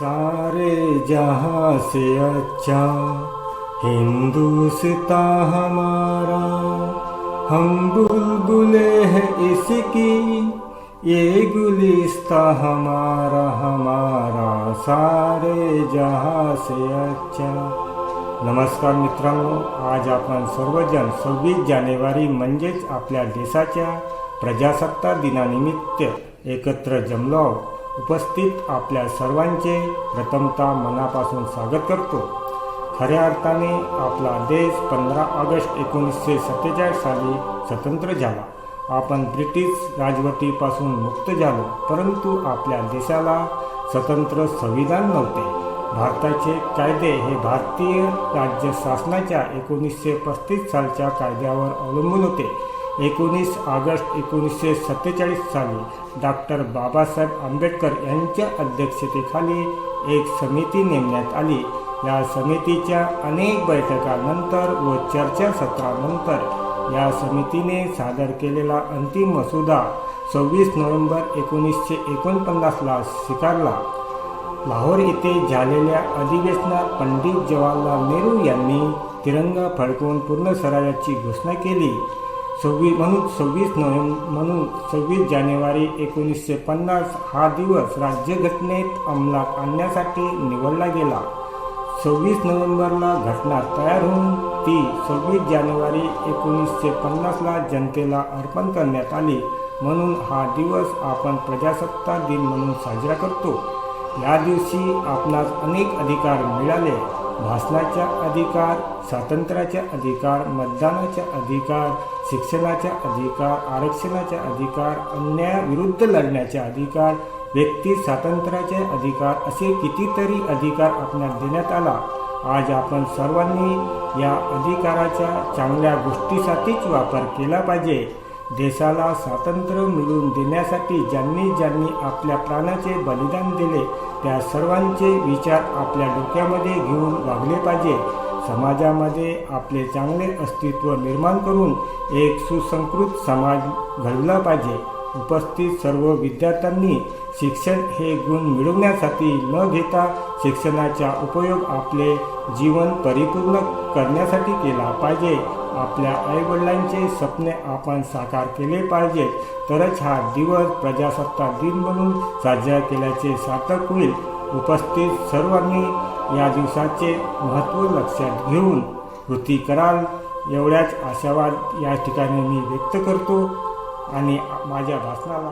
सारे जहाँ से अच्छा हिंदुस्ता हमारा हम बुलबुले हैं इसकी ये गुलिस्ता हमारा हमारा सारे जहाँ से अच्छा नमस्कार मित्रांनो आज आपण सर्वजण सव्वीस जानेवारी म्हणजेच आपल्या देशाच्या प्रजासत्ताक दिनानिमित्त एकत्र जमलो आहोत. उपस्थित आपल्या सर्वांचे प्रथमतः मनापासून स्वागत करतो. खऱ्या अर्थाने आपला देश पंधरा ऑगस्ट एकोणीसशे सत्तेचाळीस साली स्वतंत्र झाला. आपण ब्रिटिश राजवटीपासून मुक्त झालो परंतु आपल्या देशाला स्वतंत्र संविधान नव्हते. भारताचे कायदे हे भारतीय राज्य शासनाच्या एकोणीसशे पस्तीस सालच्या कायद्यावर अवलंबून होते. एकोणीस ऑगस्ट एकोणीसशे सत्तेचाळीस साली डॉक्टर बाबासाहेब आंबेडकर यांच्या अध्यक्षतेखाली एक समिती नेमण्यात आली. या समितीच्या अनेक बैठकांनंतर व चर्चासत्रानंतर या समितीने सादर केलेला अंतिम मसुदा सव्वीस नोव्हेंबर एकोणीसशे एकोणपन्नासला स्वीकारला. लाहोर येथे झालेल्या अधिवेशनात पंडित जवाहरलाल नेहरू यांनी तिरंगा फडकवून पूर्ण सरायाची घोषणा केली. सव्वीस म्हणून सव्वीस नोव्हेंबर म्हणून सव्वीस जानेवारी एकोणीसशे पन्नास हा दिवस राज्यघटनेत अंमलात आणण्यासाठी निवडला गेला. सव्वीस नोव्हेंबरला घटना तयार होऊन ती सव्वीस जानेवारी एकोणीसशे पन्नासला जनतेला अर्पण करण्यात आली. म्हणून हा दिवस आपण प्रजासत्ताक दिन म्हणून साजरा करतो. या दिवशी आपणास अनेक अधिकार मिळाले. भाषणाचा अधिकार स्वातंत्र्याचा अधिकार मतदानाचा अधिकार शिक्षणाचा अधिकार आरक्षणाचा अधिकार अन्यायाविरुद्ध लढण्याचा अधिकार व्यक्ती स्वातंत्र्याचे अधिकार असे कितीतरी अधिकार आपणास देण्यात आला. आज आपण सर्वांनी या अधिकाराच्या चांगल्या गोष्टीसाठीच वापर केला पाहिजे. देशाला स्वातंत्र्य मिळवून देण्यासाठी ज्यांनी ज्यांनी आपल्या प्राणाचे बलिदान दिले त्या सर्वांचे विचार आपल्या डोक्यामध्ये घेऊन वागले पाहिजे. समाजामध्ये आपले चांगले अस्तित्व निर्माण करून एक सुसंस्कृत समाज घडला पाहिजे. उपस्थित सर्व विद्यार्थ्यांनी शिक्षण हे गुण मिळवण्यासाठी न घेता शिक्षणाचा उपयोग आपले जीवन परिपूर्ण करण्यासाठी केला पाहिजे. आपल्या आईवडिलांचे स्वप्ने आपण साकार केले पाहिजे. तरच हा दिवस प्रजासत्ताक दिन म्हणून साजरा केल्याचे सार्थक होईल. उपस्थित सर्वांनी या दिवसाचे महत्त्व लक्षात घेऊन कृती कराल एवढ्याच आशावाद या ठिकाणी मी व्यक्त करतो आणि माझ्या भाषणाला